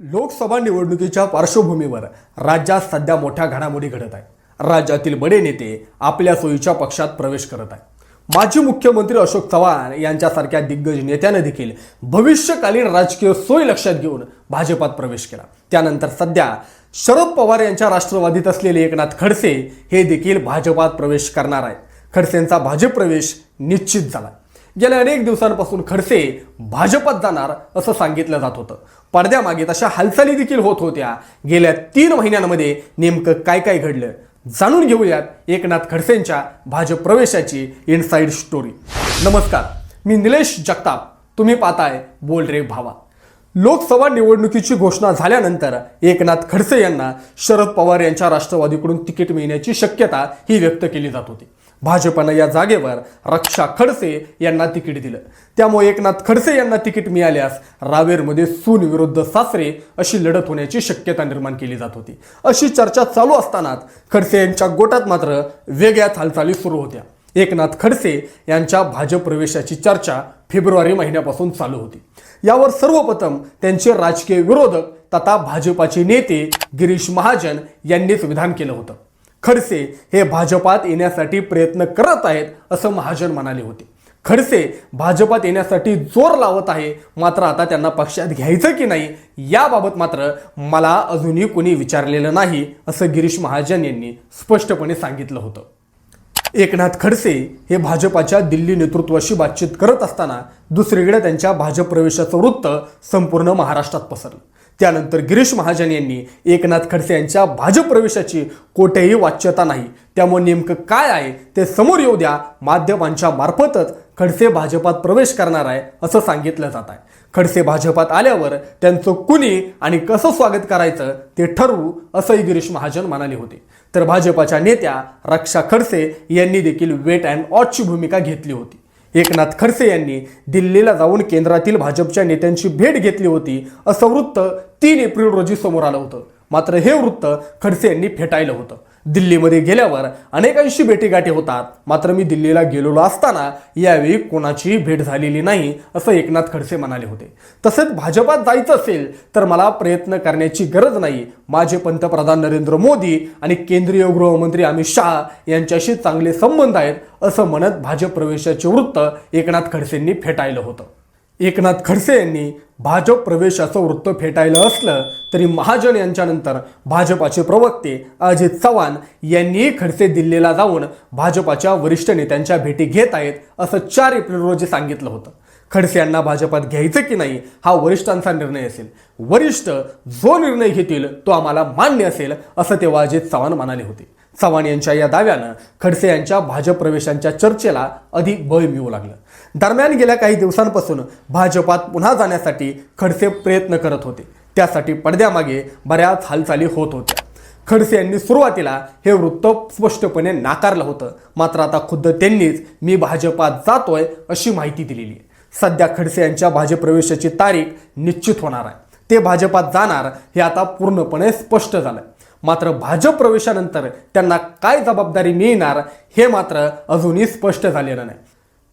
लोकसभा निवडणुकीच्या पार्श्वभूमीवर राज्यात सध्या मोठ्या घडामोडी घडत आहेत. राज्यातील बडे नेते आपल्या सोयीच्या पक्षात प्रवेश करत आहेत. माजी मुख्यमंत्री अशोक चव्हाण यांच्यासारख्या दिग्गज नेत्यानं देखील भविष्यकालीन राजकीय सोय लक्षात घेऊन भाजपात प्रवेश केला. त्यानंतर सध्या शरद पवार यांच्या राष्ट्रवादीत असलेले एकनाथ खडसे हे देखील भाजपात प्रवेश करणार आहेत. खडसेंचा भाजप प्रवेश निश्चित झाला. गेल्या अनेक दिवसांपासून खडसे भाजपात जाणार असं सांगितलं जात होतं. पडद्यामागे तशा हालचाली देखील होत होत्या. गेल्या तीन महिन्यांमध्ये नेमकं काय काय घडलं? जाणून घेऊयात एकनाथ खडसेंच्या भाजप प्रवेशाची इनसाइड स्टोरी नमस्कार मी निलेश जगताप. तुम्ही पाहताय बोल रे भावा. लोकसभा निवडणुकीची घोषणा झाल्यानंतर एकनाथ खडसे यांना शरद पवार यांच्या राष्ट्रवादीकडून तिकीट मिळण्याची शक्यता ही व्यक्त केली जात होती. भाजपनं या जागेवर रक्षा खडसे यांना तिकीट दिलं. त्यामुळे एकनाथ खडसे यांना तिकीट मिळाल्यास रावेरमध्ये सून विरुद्ध सासरे अशी लढत होण्याची शक्यता निर्माण केली जात होती. अशी चर्चा चालू असतानाच खडसे यांच्या गोटात मात्र वेगळ्याच हालचाली सुरू होत्या. एकनाथ खडसे यांच्या भाजप प्रवेशाची चर्चा फेब्रुवारी महिन्यापासून चालू होती. यावर सर्वप्रथम त्यांचे राजकीय विरोधक तथा भाजपाचे नेते गिरीश महाजन यांनीच विधान केलं होतं. खडसे हे भाजपात येण्यासाठी प्रयत्न करत आहेत असं महाजन म्हणाले होते. खडसे भाजपात येण्यासाठी जोर लावत आहे मात्र आता त्यांना पक्षात घ्यायचं की नाही याबाबत मात्र मला अजूनही कोणी विचारलेलं नाही असं गिरीश महाजन यांनी स्पष्टपणे सांगितलं होतं. एकनाथ खडसे हे भाजपाच्या दिल्ली नेतृत्वाशी बातचीत करत असताना दुसरीकडे त्यांच्या भाजप प्रवेशाचं वृत्त संपूर्ण महाराष्ट्रात पसरलं. त्यानंतर गिरीश महाजन यांनी एकनाथ खडसे यांच्या भाजप प्रवेशाची कोठेही वाच्यता नाही. त्यामुळे नेमकं काय आहे ते समोर येऊ द्या. माध्यमांच्या मार्फतच खडसे भाजपात प्रवेश करणार आहे असं सांगितलं जात आहे. खडसे भाजपात आल्यावर त्यांचं कुणी आणि कसं स्वागत करायचं ते ठरवू असंही गिरीश महाजन म्हणाले होते. तर भाजपाच्या नेत्या रक्षा खडसे यांनी देखील वेट अँड ऑटची भूमिका घेतली होती. एकनाथ खडसे यांनी दिल्लीला जाऊन केंद्रातील भाजपच्या नेत्यांची भेट घेतली होती असं वृत्त तीन एप्रिल रोजी समोर आलं होतं. मात्र हे वृत्त खडसे यांनी फेटाळलं होतं. दिल्लीमध्ये गेल्यावर अनेकांशी भेटीगाठी होतात. मात्र मी दिल्लीला गेलेलो असताना यावेळी कोणाचीही भेट झालेली नाही असं एकनाथ खडसे म्हणाले होते. तसेच भाजपात जायचं असेल तर मला प्रयत्न करण्याची गरज नाही. माझे पंतप्रधान नरेंद्र मोदी आणि केंद्रीय गृहमंत्री अमित शहा यांच्याशी चांगले संबंध आहेत असं म्हणत भाजप प्रवेशाचे वृत्त एकनाथ खडसेंनी फेटाळलं होतं. एकनाथ खडसे यांनी भाजप प्रवेशाचं वृत्त फेटायलं असलं तरी महाजन यांच्यानंतर भाजपाचे प्रवक्ते अजित चव्हाण यांनीही खडसे दिल्लीला जाऊन भाजपाच्या वरिष्ठ नेत्यांच्या भेटी घेत आहेत असं चार एप्रिल रोजी सांगितलं होतं. खडसे यांना भाजपात घ्यायचं की नाही हा वरिष्ठांचा निर्णय असेल. वरिष्ठ जो निर्णय घेतील तो आम्हाला मान्य असेल असं तेव्हा अजित चव्हाण म्हणाले होते. चव्हाण यांच्या या दाव्यानं खडसे यांच्या भाजप प्रवेशांच्या चर्चेला अधिक बळ मिळू लागलं. दरम्यान गेल्या काही दिवसांपासून भाजपात पुन्हा जाण्यासाठी खडसे प्रयत्न करत होते. त्यासाठी पडद्यामागे बऱ्याच हालचाली होत होत्या. खडसे यांनी सुरुवातीला हे वृत्त स्पष्टपणे नाकारलं होतं. मात्र आता खुद्द त्यांनीच मी भाजपात जातोय अशी माहिती दिलेली आहे. सध्या खडसे यांच्या भाजप्रवेशाची तारीख निश्चित होणार आहे. ते भाजपात जाणार हे आता पूर्णपणे स्पष्ट झालंय. मात्र भाजप प्रवेशानंतर त्यांना काय जबाबदारी मिळणार हे मात्र अजूनही स्पष्ट झालेलं नाही.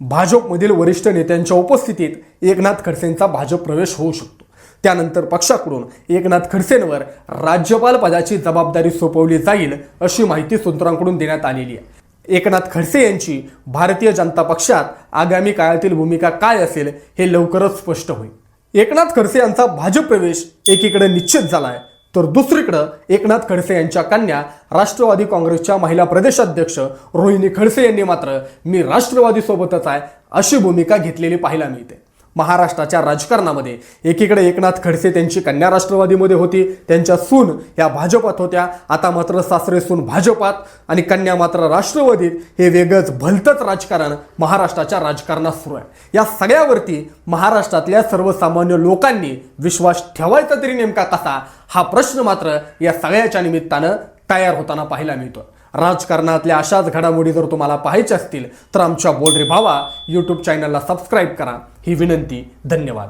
भाजपमधील वरिष्ठ नेत्यांच्या उपस्थितीत एकनाथ खडसेंचा भाजप प्रवेश होऊ शकतो. त्यानंतर पक्षाकडून एकनाथ खडसेंवर राज्यपाल पदाची जबाबदारी सोपवली जाईल अशी माहिती सूत्रांकडून देण्यात आलेली आहे. एकनाथ खडसे यांची भारतीय जनता पक्षात आगामी काळातील भूमिका काय असेल हे लवकरच स्पष्ट होईल. एकनाथ खडसे यांचा भाजप प्रवेश एकीकडे निश्चित झाला आहे. तर दुसरीकडं एकनाथ खडसे यांच्या कन्या राष्ट्रवादी काँग्रेसच्या महिला प्रदेशाध्यक्ष रोहिणी खडसे यांनी मात्र मी राष्ट्रवादी सोबतच आहे अशी भूमिका घेतलेली पाहायला मिळते. महाराष्ट्राच्या राजकारणामध्ये. एकीकडे एकनाथ खडसे त्यांची कन्या राष्ट्रवादीमध्ये होती त्यांच्या सून या भाजपात होत्या. आता मात्र सासरे सून भाजपात आणि कन्या मात्र राष्ट्रवादीत. हे वेगळंच भलतंच राजकारण महाराष्ट्राच्या राजकारणात सुरू आहे. या सगळ्यावरती महाराष्ट्रातल्या सर्वसामान्य लोकांनी विश्वास ठेवायचा तरी नेमका कसा? हा प्रश्न मात्र या सगळ्याच्या निमित्तानं तयार होताना पाहायला मिळतो राजकारणातल्या अशाच घडामोडी जर तुम्हाला पाहायच्या असतील तर आमच्या बोल रे भावा यूट्यूब चॅनलला सबस्क्राईब करा. ही विनंती धन्यवाद.